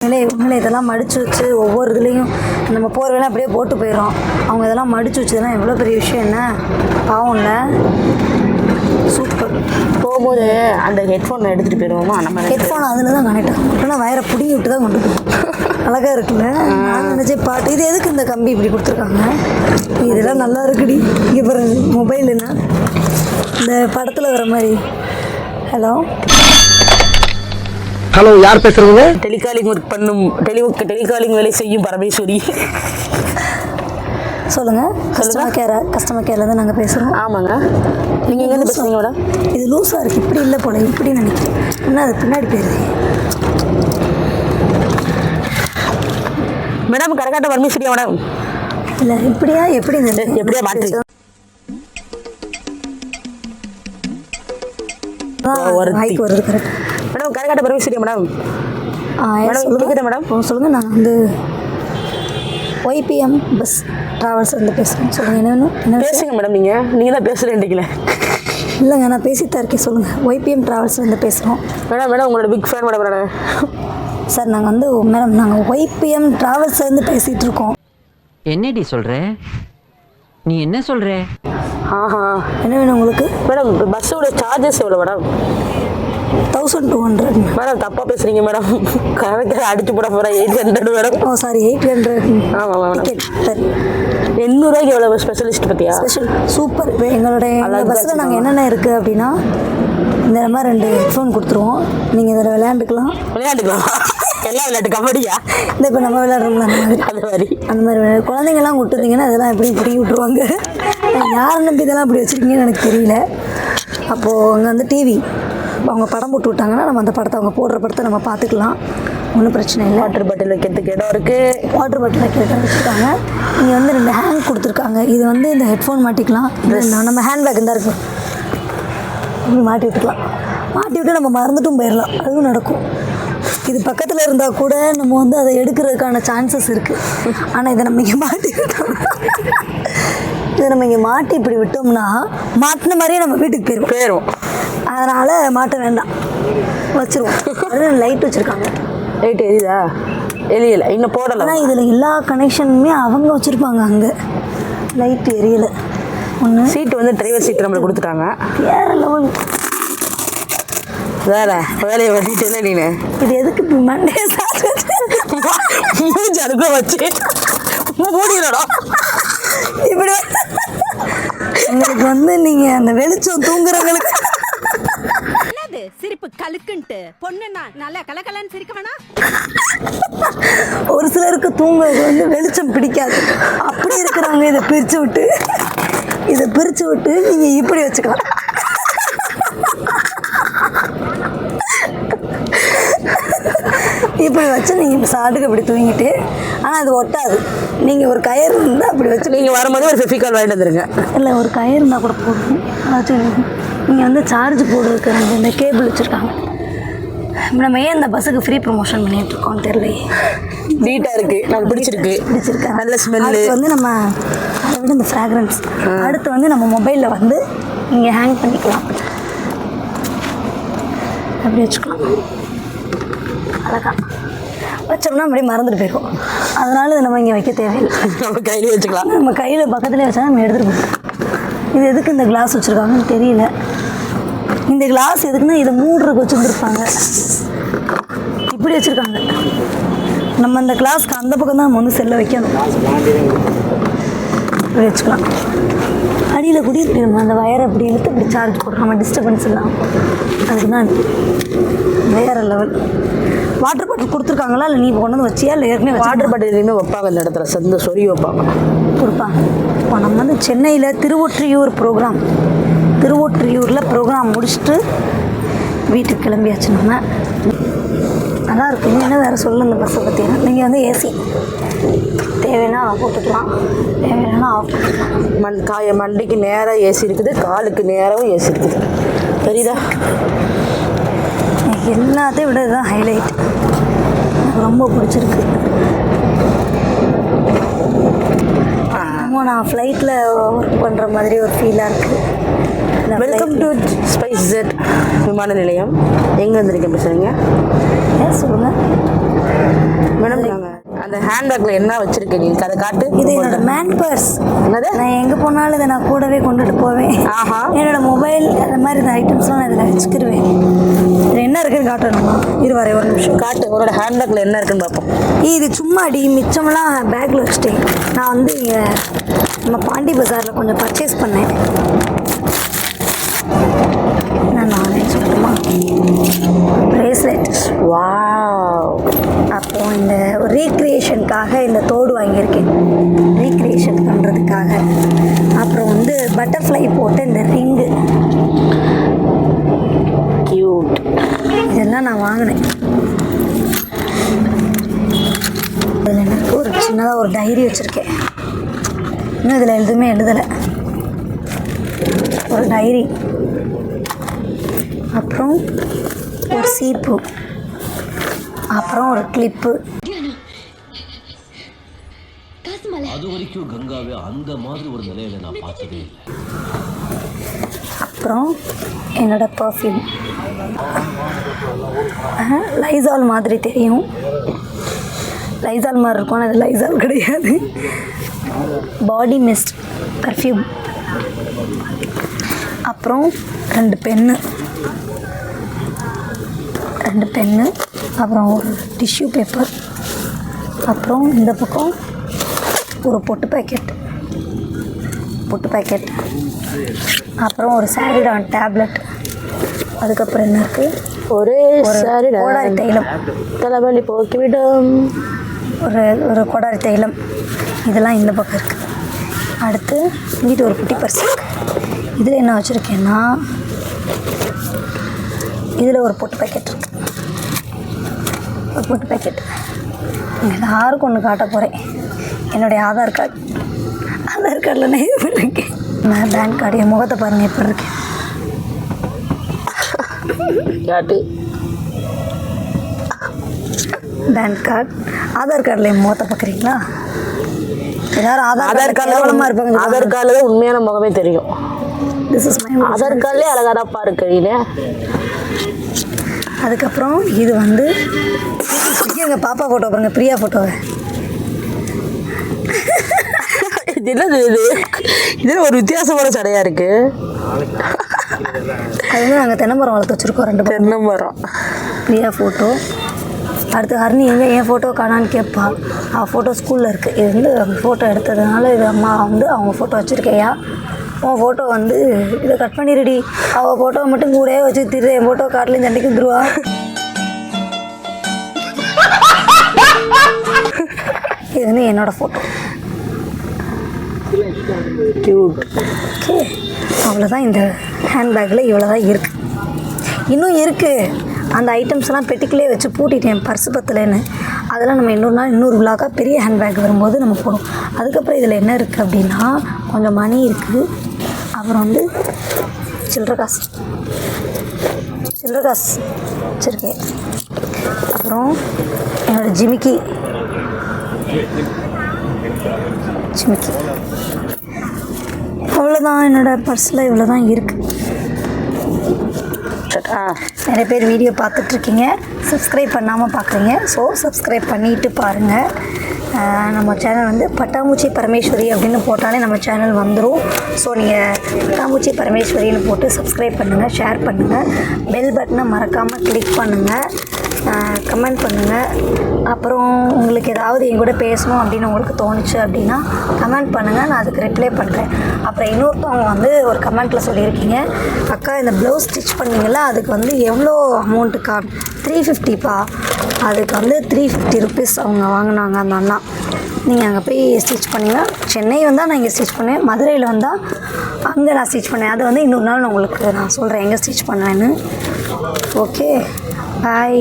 உண்மையிலே உண்மையிலே இதெல்லாம் மடித்து வச்சு ஒவ்வொரு இதுலேயும் நம்ம போர்வையெல்லாம் அப்படியே போட்டு போயிடும் அவங்க இதெல்லாம் மடித்து வச்சதெல்லாம் எவ்வளோ பெரிய விஷயம் என்ன? பாவம்ல சூப்பர். போகும்போது அந்த ஹெட்ஃபோன் எடுத்துகிட்டு போயிடுவோமா? நம்ம ஹெட்ஃபோன் அதில் தான் கனெக்ட் ஆகும். இல்லைனா வயரை பிடிங்கி விட்டு தான் கொண்டு போகும். அழகாக இருக்குல்ல? நான் நினச்சேன் பாட்டு. இது எதுக்கு இந்த கம்பி இப்படி கொடுத்துருக்காங்க? இதெல்லாம் நல்லா இருக்குடி. இங்கே பாருங்க மொபைலுன்னா இந்த படத்தில் வர மாதிரி. ஹலோ ஹலோ யார் பேசுறீங்க? டெலிகாலிங் ஒர்க் பண்ணும் டெலி டெலிகாலிங் வேலை செய்யும் பரமேஸ்வரி. சொல்லுங்கள் கஸ்டமர் கேரா கஸ்டமர் கேர்லேருந்து நாங்கள் பேசுகிறோம் ஆமாங்க. நீங்கள் எங்கேருந்து பேசுகிறீங்க மேடம்? இது லூஸாக இருக்குது இப்படி இல்லை போல இப்படி நினைக்கிறேன். என்ன அது பின்னாடி போயிருது? மேடம் கரகாட்ட பரமேஸ்வரியா மேடம்? இல்லை இப்படியா எப்படி எப்படியா மாற்று. வாய்க்கு வருது கரெக்ட் மேடம் கரகாட்ட மேடம் ஆ மேடம், சொல்லுங்கள் கேக்குதா மேடம்? சொல்லுங்கள் நான் வந்து ஒய்பிஎம் பஸ் ட்ராவல்ஸ் வந்து பேசுகிறேன் சொல்லுங்கள் என்ன வேணும்? என்ன? பேசுங்க மேடம் நீங்கள் நீங்கள் தான் பேசுகிறேன்டிக்கல இல்லைங்க நான் பேசித்தான் இருக்கேன். சொல்லுங்கள் ஒய்பிஎம் ட்ராவல்ஸ் வந்து பேசுகிறோம் மேடம் மேடம் உங்களோட பிக் ஃபேன் மேடம் நான் சார் நாங்கள் வந்து மேடம் நாங்கள் ஒய்பிஎம் ட்ராவல்ஸ் வந்து பேசிகிட்டு இருக்கோம். என்னடி சொல்ற? நீ என்ன சொல்ற? ஆஹா. என்ன வேணும் உங்களுக்கு? மேடம் பஸ்ஸோட சார்ஜஸ் எவ்வளோ madam thousand two hundred madam தப்பாக பேசுகிறீங்க மேடம். கணக்கு அடிச்சு போட போகிறேன் eight hundred madam. Oh sorry eight hundred ஆமாம் மேடம். சரி. எண்ணூறுவாய்க்கு எவ்வளோ ஸ்பெஷலிஸ்ட் பற்றியா ஸ்பெஷல் சூப்பர் இப்போ எங்களுடைய பஸ்ஸில் நாங்கள் என்னென்ன இருக்குது அப்படின்னா இந்த மாதிரி ரெண்டு ஹெட்ஃபோன் கொடுத்துருவோம். நீங்கள் இதில் விளையாண்டுக்கலாம். விளையாட்டுக்கலாம் எல்லாம் விளையாட்டு கபடியா? இந்த இப்போ நம்ம விளையாடுறோம்ல அந்த மாதிரி. அது மாதிரி. அந்த மாதிரி விளையாடு. குழந்தைங்கலாம் விட்டுருந்தீங்கன்னா இதெல்லாம் எப்படி பிடிங்கி விட்ருவாங்க யார் நம்பி இதெல்லாம் அப்படி வச்சுருக்கீங்கன்னு எனக்கு தெரியல. அப்போது அங்கே வந்து டிவி அவங்க படம் போட்டு விட்டாங்கன்னா நம்ம அந்த படத்தை அவங்க போடுற படத்தை நம்ம பார்த்துக்கலாம். ஒன்றும் பிரச்சனை இல்லை. வாட்டர் பாட்டில் வைக்கிறதுக்கு இடம் இருக்குது வாட்டர் பாட்டில் வைக்கிறத வச்சுருக்காங்க. இங்கே வந்து ரெண்டு ஹேண்ட் கொடுத்துருக்காங்க. இது வந்து இந்த ஹெட்ஃபோன் மாட்டிக்கலாம். நம்ம ஹேண்ட் பேக் தான் இருக்கும் மாட்டி விட்டுக்கலாம். மாட்டி விட்டு நம்ம மறந்துட்டும் போயிடலாம். அதுவும் நடக்கும். இது பக்கத்தில் இருந்தால் கூட நம்ம வந்து அதை எடுக்கிறதுக்கான சான்சஸ் இருக்குது ஆனால் இதை நம்ம இங்கே மாட்டி விட்டோம் இதை நம்ம இங்கே மாட்டி இப்படி விட்டோம்னா மாட்டின மாதிரியே நம்ம வீட்டுக்கு போயிடுவோம் போயிடும் அதனால் மாட்ட வேண்டாம். வச்சுருவோம். லைட் வச்சுருக்காங்க. ரைட் எரியுதா? எரியல. இன்னும் போடலை. ஆனால் இதில் எல்லா கனெக்ஷனுமே அவங்க வச்சுருப்பாங்க அங்கே. லைட் எரியல. ஒன்று சீட்டு வந்து டிரைவர் சீட் நம்மளுக்கு கொடுத்துட்டாங்க. வேற லெவல் வேற. வேலையை இல்லை நீனு? இது எதுக்கு மண்டே மூஞ்சி அதுக்குள்ள வச்சு. மூடிடா இப்படி உங்களுக்கு வந்து நீங்கள் அந்த வெளிச்சம் தூங்குறவங்களுக்கு கலுக்குன்ட்டு பொண்ணுன்னா நல்லா கலக்கலன்னு சிரிக்க வேணாம். ஒரு சிலருக்கு தூங்குறது வந்து வெளிச்சம் பிடிக்காது. அப்படி இருக்கிறவங்க இதை பிரித்து விட்டு இதை பிரித்து விட்டு நீங்கள் இப்படி வச்சுக்கலாம். இப்படி வச்சு நீங்கள் சாட்டுக்கு இப்படி தூங்கிட்டு ஆனால் அது ஒட்டாது. நீங்கள் ஒரு கயிறு இருந்தால் அப்படி வச்சு நீங்கள் வரும்போது ஒரு ஃபெஃபிகால் வாங்கிட்டு வந்துருங்க. இல்லை ஒரு கயிறு இருந்தால் கூட போதும். அதாச்சும் நீங்கள் வந்து சார்ஜ் போடுறதுக்கு ரெண்டு இந்த கேபிள் வச்சுருக்காங்க. நம்ம ஏன் இந்த பஸ்ஸுக்கு ஃப்ரீ ப்ரொமோஷன் பண்ணிட்டு இருக்கோம்னு தெரியலையே. நீட்டாக இருக்கு. நமக்கு பிடிச்சிருக்கு. பிடிச்சிருக்கா. நல்ல அடுத்து வந்து நம்ம அதை விட இந்த ஃப்ராக்ரன்ஸ் அடுத்து வந்து நம்ம மொபைலில் வந்து இங்கே ஹேங் பண்ணிக்கலாம். அப்படி வச்சுக்கலாம். அழகா வச்சோம்னா அப்படியே மறந்துட்டு போயிடும் அதனால இதை நம்ம இங்கே வைக்க தேவையில்லை. நம்ம கையிலே வச்சுக்கலாம். நம்ம கையில் பக்கத்துலேயே வச்சா நம்ம எடுத்துகிட்டு போகலாம் இது எதுக்கு இந்த கிளாஸ் வச்சுருக்காங்கன்னு தெரியல. இந்த கிளாஸ் எதுக்குன்னா இதை மூடுறதுக்கு வச்சுருந்துருப்பாங்க. இப்படி வச்சுருக்காங்க. நம்ம அந்த கிளாஸ்க்கு அந்த பக்கம் தான் நம்ம வந்து செல்லை வைக்கணும். இப்படி வச்சுக்கலாம். அடியில் கூட இப்படி நம்ம அந்த வயரை இப்படி இழுத்து இப்படி சார்ஜ் போடுறோம். நம்ம டிஸ்டர்பன்ஸ் இல்லாமல் அதுக்கு தான். வேற லெவல் வாட்டர் பாட்டில் கொடுத்துருக்காங்களா? இல்லை நீ கொண்டு வந்து வச்சியா? இல்லை ஏற்கனவே? வாட்டர் பாட்டில் எதுவுமே வைப்பாங்க இந்த இடத்துல. சந்த சொறி வைப்பாங்க. கொடுப்பாங்க இப்போ நம்ம வந்து சென்னையில் திருவொற்றியூர் ப்ரோக்ராம் திருவொற்றியூரில் ப்ரோக்ராம் முடிச்சுட்டு வீட்டுக்கு கிளம்பியாச்சு நம்ம. நல்லா இருக்கு நீங்க என்ன வேறு சொல்ல இந்த பஸ்ஸை பற்றி நீங்கள் வந்து ஏசி தேவைன்னா போட்டுக்கலாம். தேவைன்னா ஆஃப் பண்ணிக்கலாம் மண் காய மண்டைக்கு நேராக ஏசி இருக்குது. காலுக்கு நேராகவும் ஏசி இருக்குது. தெரியுதா? எனக்கு எல்லாத்தையும் விட இதுதான் ஹைலைட் எனக்கு ரொம்ப பிடிச்சிருக்கு. ஆமாம் நான் ஃப்ளைட்டில் ஒர்க் பண்ணுற மாதிரி ஒரு ஃபீலாக இருக்குது வெல்கம் டு ஸ்பைஸ் ஜெட் விமான நிலையம். எங்கே வந்திருக்கேன் பேசுகிறீங்க சொல்லுங்கள் மேடம் அந்த ஹேண்ட்பேக்கில் என்ன வச்சுருக்கீங்க நீங்க அதை காட்டு. இது என்னோட மேன் பர்ஸ் என்னது? நான் எங்கே போனாலும் இதை நான் கூடவே கொண்டுட்டு போவேன். ஆஹா. என்னோட மொபைல் அந்த மாதிரி இந்த ஐட்டம்ஸ்லாம் நான் இதில் வச்சுக்கிருவேன். இதில் என்ன இருக்குன்னு காட்டணுமா இரு வரேன் ஒரு நிமிஷம். காட்டு. உன்னோட ஹேண்ட்பேக்கில் என்ன இருக்குன்னு பார்ப்போம். இது சும்மா அடி மிச்சமெல்லாம் பேக்கில் வச்சுட்டேன். நான் வந்து இங்கே நம்ம பாண்டி பஜாரில் கொஞ்சம் பர்ச்சேஸ் பண்ணேன். நான் நானே சொல்லணுமா ப்ரேஸ்லெட் வாவ் அப்போது இந்த ரீக்ரியேஷனுக்காக இந்த தோடு வாங்கியிருக்கேன். ரீக்ரியேஷன் பண்ணுறதுக்காக அப்புறம் வந்து பட்டர்ஃப்ளை போட்ட இந்த ரிங்கு கியூட் இதெல்லாம் நான் வாங்கினேன். இதில் எனக்கு ஒரு சின்னதாக ஒரு டைரி வச்சுருக்கேன். இன்னும் இதில் எதுவுமே எழுதலை. ஒரு டைரி அப்புறம் ஒரு சீப்பு அப்புறம் ஒரு கிளிப்பு அது வரைக்கும் கங்காவை அந்த மாதிரி ஒரு நிலையில நான் பார்த்ததே இல்லை. அப்புறம் என்னோட பர்ஃப்யூம் லைசால் மாதிரி தெரியும். லைசால் மாதிரி இருக்கும் ஆனால் அது லைசால் கிடையாது. பாடி மிஸ்ட் பர்ஃப்யூம் அப்புறம் ரெண்டு பென்னு. ரெண்டு பென்னு அப்புறம் ஒரு டிஷ்யூ பேப்பர் அப்புறம் இந்த பக்கம் ஒரு பொட்டு பாக்கெட் பொட்டு பாக்கெட் அப்புறம் ஒரு சாரிடான் டேப்லெட் அதுக்கப்புறம் என்ன இருக்குது ஒரே ஒரு சரிடா கோடாரி தைலம். தலைவலி போக்கிவிடும். ஒரு ஒரு கொடாரி தைலம். இதெல்லாம் இந்த பக்கம் இருக்குது அடுத்து இங்கிட்டு ஒரு குட்டி பர்ஸ் இதில் என்ன வச்சுருக்கேன்னா இதில் ஒரு பொட்டு பாக்கெட் இருக்கு. பொட்டு பாக்கெட் எல்லாருக்கும் ஒன்று காட்ட போகிறேன் என்னுடைய ஆதார் கார்டு ஆதார் கார்டில் நான் இது பண்ணிருக்கேன் நான் பேன் கார்டு என் முகத்தை பாருங்கள் எப்படி இருக்கேன் காட்டு பேன் கார்டு ஆதார் கார்டில் என் முகத்தை பார்க்குறீங்களா எல்லாரும் ஆதார் ஆதார் கார்டில் இருப்பாங்க ஆதார் கார்டில் தான் உண்மையான முகமே தெரியும். திஸ் இஸ் மை ஆதார் கார்டிலே அழகாதாப்பா இருக்கு நீனு அதுக்கப்புறம் இது வந்து எங்கள் பாப்பா ஃபோட்டோ பாருங்க பிரியா ஃபோட்டோவை என்னது இது? இதில் ஒரு வித்தியாசமான சடையா இருக்கு? அது வந்து நாங்கள் தென்னமரம் வளர்த்து வச்சுருக்கோம் ரெண்டு பேரும் தென்னை மரம் பிரியா ஃபோட்டோ அடுத்து ஹர்னி எங்கே என் ஃபோட்டோ காணான்னு கேட்பா அவள் ஃபோட்டோ ஸ்கூலில் இருக்குது இது வந்து ஃபோட்டோ எடுத்ததுனால இது அம்மா வந்து அவங்க ஃபோட்டோ வச்சுருக்கையா? உன் ஃபோட்டோ வந்து இதை கட் பண்ணிடுடி அவள் ஃபோட்டோ மட்டும் கூடயே வச்சு திரு என் ஃபோட்டோ காட்டிலையும் சண்டைக்கு வந்துருவா. இது வந்து என்னோடய ஃபோட்டோ கியூட் ஓகே அவ்வளோதான் இந்த ஹேண்ட்பேக்கில் இவ்வளோ தான் இருக்குது இன்னும் இருக்குது அந்த ஐட்டம்ஸ்லாம் பெட்டிக்குள்ளே வச்சு பூட்டிட்டேன் பர்ஸு பத்தலைன்னு. அதெல்லாம் நம்ம இன்னொரு நாள் இன்னொரு விழாக்காக பெரிய ஹேண்ட்பேக் வரும்போது நம்ம போடும் அதுக்கப்புறம் இதில் என்ன இருக்குது அப்படின்னா கொஞ்சம் மணி இருக்குது அப்புறம் வந்து சில்லற காசு. சில்லற காசு வச்சுருக்கேன். அப்புறம் என்னோடய ஜிமிக்கி. ஜிமிக்கி. அவ்வளோதான் என்னோடய பர்ஸில் இவ்வளோ தான் இருக்குது நிறைய பேர் வீடியோ பார்த்துட்ருக்கீங்க. சப்ஸ்கிரைப் பண்ணாமல் பார்க்குறீங்க. ஸோ சப்ஸ்கிரைப் பண்ணிட்டு பாருங்கள் நம்ம சேனல் வந்து பட்டாம்பூச்சி பரமேஸ்வரி அப்படின்னு போட்டாலே நம்ம சேனல் வந்துடும் ஸோ நீங்கள் பட்டாம்பூச்சி பரமேஸ்வரின்னு போட்டு சப்ஸ்கிரைப் பண்ணுங்கள் ஷேர் பண்ணுங்கள் பெல் பட்டனை மறக்காமல் கிளிக் பண்ணுங்கள் கமெண்ட் பண்ணுங்கள் அப்புறம் உங்களுக்கு ஏதாவது என் கூட பேசணும் அப்படின்னு உங்களுக்கு தோணுச்சு அப்படின்னா கமெண்ட் பண்ணுங்கள் நான் அதுக்கு ரிப்ளை பண்ணுறேன் அப்புறம் இன்னொருத்தவங்க வந்து ஒரு கமெண்ட்டில் சொல்லியிருக்கீங்க. அக்கா இந்த ப்ளவுஸ் ஸ்டிச் பண்ணிங்களா அதுக்கு வந்து எவ்வளோ அமௌண்ட்டுக்கா த்ரீ ஃபிஃப்டிப்பா அதுக்கு வந்து த்ரீ ஃபிஃப்டி ருபீஸ் அவங்க வாங்கினாங்க அந்த அண்ணா. நீங்கள் அங்கே போய் ஸ்டிச் பண்ணிங்கன்னா சென்னை வந்தால் நான் இங்கே ஸ்டிச் பண்ணேன் மதுரையில் வந்தால் அங்கே நான் ஸ்டிச் பண்ணேன் அதை வந்து இன்னொரு நாள் நான் உங்களுக்கு நான் சொல்கிறேன் எங்கே ஸ்டிச் பண்ணேன்னு ஓகே பாய்